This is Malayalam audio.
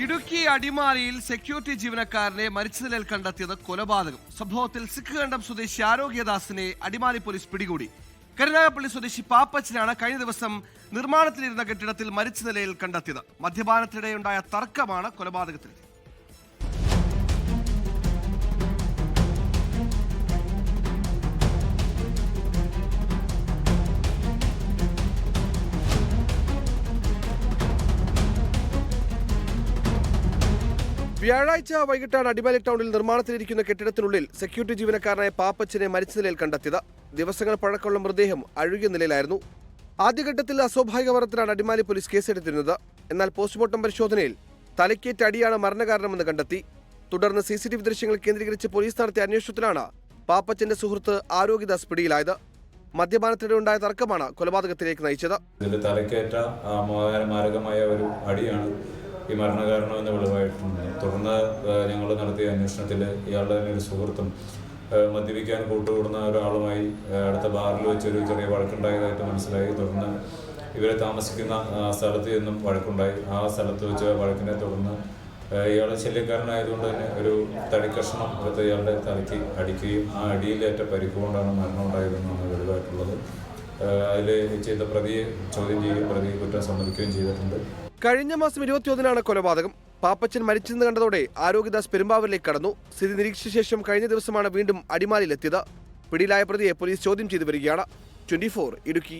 ഇടുക്കി അടിമാലിയിൽ സെക്യൂരിറ്റി ജീവനക്കാരനെ മരിച്ച നിലയിൽ കണ്ടെത്തിയത് കൊലപാതകം. സംഭവത്തിൽ സിഖ് കണ്ടം സ്വദേശി ആരോഗ്യദാസിനെ അടിമാലി പോലീസ് പിടികൂടി. കരുനാഗപ്പള്ളി സ്വദേശി പാപ്പച്ചനാണ് കഴിഞ്ഞ ദിവസം നിർമ്മാണത്തിലിരുന്ന കെട്ടിടത്തിൽ മരിച്ച നിലയിൽ കണ്ടെത്തിയത്. മദ്യപാനത്തിനിടെയുണ്ടായ തർക്കമാണ് കൊലപാതകത്തിൽ വ്യാഴാഴ്ച വൈകിട്ടാണ് അടിമാലി ടൗണിൽ നിർമ്മാണത്തിലിരിക്കുന്ന കെട്ടിടത്തിനുള്ളിൽ സെക്യൂരിറ്റി ജീവനക്കാരനായ പാപ്പച്ചനെ മരിച്ച നിലയിൽ കണ്ടെത്തിയത്. ദിവസങ്ങൾ പഴക്കമുള്ള മൃതദേഹം അഴുകിയ നിലയിലായിരുന്നു. ആദ്യഘട്ടത്തിൽ അസ്വാഭാവിക മരണത്തിലാണ് അടിമാലി പോലീസ് കേസെടുത്തിരുന്നത്. എന്നാൽ പോസ്റ്റ്മോർട്ടം പരിശോധനയിൽ തലയ്ക്കേറ്റ അടിയാണ് മരണകാരണമെന്ന് കണ്ടെത്തി. തുടർന്ന് സി സി ടി വി ദൃശ്യങ്ങൾ കേന്ദ്രീകരിച്ച് പോലീസ് നടത്തിയ അന്വേഷണത്തിലാണ് പാപ്പച്ചന്റെ സുഹൃത്ത് ആരോഗ്യദാസ് പിടിയിലായത്. മദ്യപാനത്തിനിടെ ഉണ്ടായ തർക്കമാണ് കൊലപാതകത്തിലേക്ക് നയിച്ചത്. തലക്കേറ്റ ഒരു അടിയാണ് ഈ മരണകാരണം എന്ന് വെളിവായിട്ടുണ്ട്. തുടർന്ന് ഞങ്ങൾ നടത്തിയ അന്വേഷണത്തിൽ ഇയാളുടെ തന്നെ ഒരു സുഹൃത്തും മദ്യപിക്കാൻ കൂട്ടുകൂടുന്ന ഒരാളുമായി അടുത്ത ബാറിൽ വെച്ചൊരു ചെറിയ വഴക്കുണ്ടായതായിട്ട് മനസ്സിലായി. തുടർന്ന് ഇവരെ താമസിക്കുന്ന സ്ഥലത്ത് നിന്നും വഴക്കുണ്ടായി. ആ സ്ഥലത്ത് വെച്ച് വഴക്കിനെ തുടർന്ന് ഇയാളെ ശല്യക്കാരനായതുകൊണ്ട് തന്നെ ഒരു തടിക്കഷ്ണം എടുത്ത് ഇയാളുടെ തലയ്ക്ക് അടിക്കുകയും ആ അടിയിലേറ്റ പരിക്ക് കൊണ്ടാണ് മരണം ഉണ്ടായതെന്നാണ് വെളിവായിട്ടുള്ളത് അതിൽ ചെയ്ത പ്രതിയെ ചോദ്യം ചെയ്യുകയും പ്രതി കുറ്റം സമ്മതിക്കുകയും ചെയ്തിട്ടുണ്ട്. കഴിഞ്ഞ മാസം ഇരുപത്തിയൊന്നിനാണ് കൊലപാതകം. പാപ്പച്ചൻ മരിച്ചെന്ന് കണ്ടതോടെ ആരോഗ്യദാസ് പെരുമ്പാവൂരിലേക്ക് കടന്നു. സ്ഥിതി നിരീക്ഷിച്ച ശേഷം കഴിഞ്ഞ ദിവസമാണ് വീണ്ടും അടിമാലിയിലെത്തിയത്. പിടിയിലായ പ്രതിയെ പോലീസ് ചോദ്യം ചെയ്തു വരികയാണ്. ട്വന്റി ഇടുക്കി.